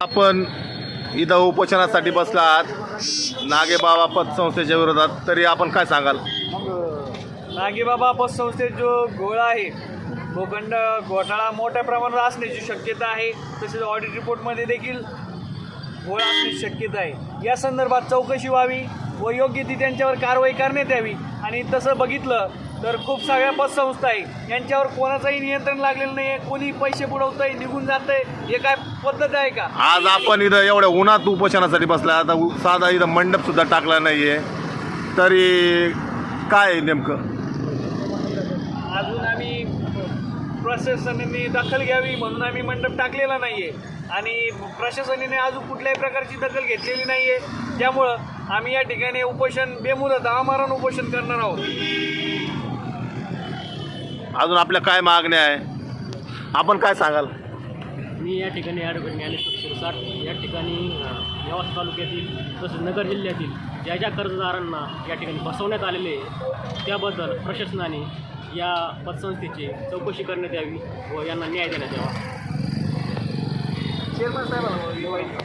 आपण इथं उपोषणासाठी बसला आहात. नागेबाबा पतसंस्थेच्या विरोधात. तरी आपण काय सांगाल? नागेबाबा पतसंस्थेत जो घोळा आहे भूखंड घोटाळा मोठ्या प्रमाणात असण्याची शक्यता आहे. तसेच ऑडिट रिपोर्टमध्ये देखील घोळा असण्याची शक्यता आहे. या संदर्भात चौकशी व्हावी व योग्य ती त्यांच्यावर कारवाई करण्यात यावी. आणि तसं बघितलं तर खूप सगळ्या पतसंस्था आहे. यांच्यावर कोणाचंही नियंत्रण लागलेलं नाही आहे कोणी पैसे बुडवतंय निघून जातंय. हे काय पद्धत आहे का? आज आपण इथं एवढ्या उन्हात उपोषणासाठी बसला. आता उ- साधा इथं मंडप सुद्धा टाकला नाहीये. तरी काय आहे नेमकं? अजून आम्ही प्रशासनाने दखल घ्यावी म्हणून आम्ही मंडप टाकलेला नाही आहे आणि प्रशासनाने अजून कुठल्याही प्रकारची दखल घेतलेली नाही आहे त्यामुळं आम्ही या ठिकाणी उपोषण बेमुदत आमरण उपोषण करणार आहोत. अजून आपल्या काय मागण्या आहे? आपण काय सांगाल? मी या ठिकाणी ॲडव्होकेट ज्ञानेश्वर शिरसाट. या ठिकाणी अ, तालुक्यातील तसेच नगर जिल्ह्यातील ज्या ज्या कर्जदारांना या ठिकाणी बसवण्यात आलेले त्याबद्दल प्रशासनाने या पतसंस्थेची चौकशी करण्यात यावी व यांना न्याय देण्यात यावा. चेअरमन साहेब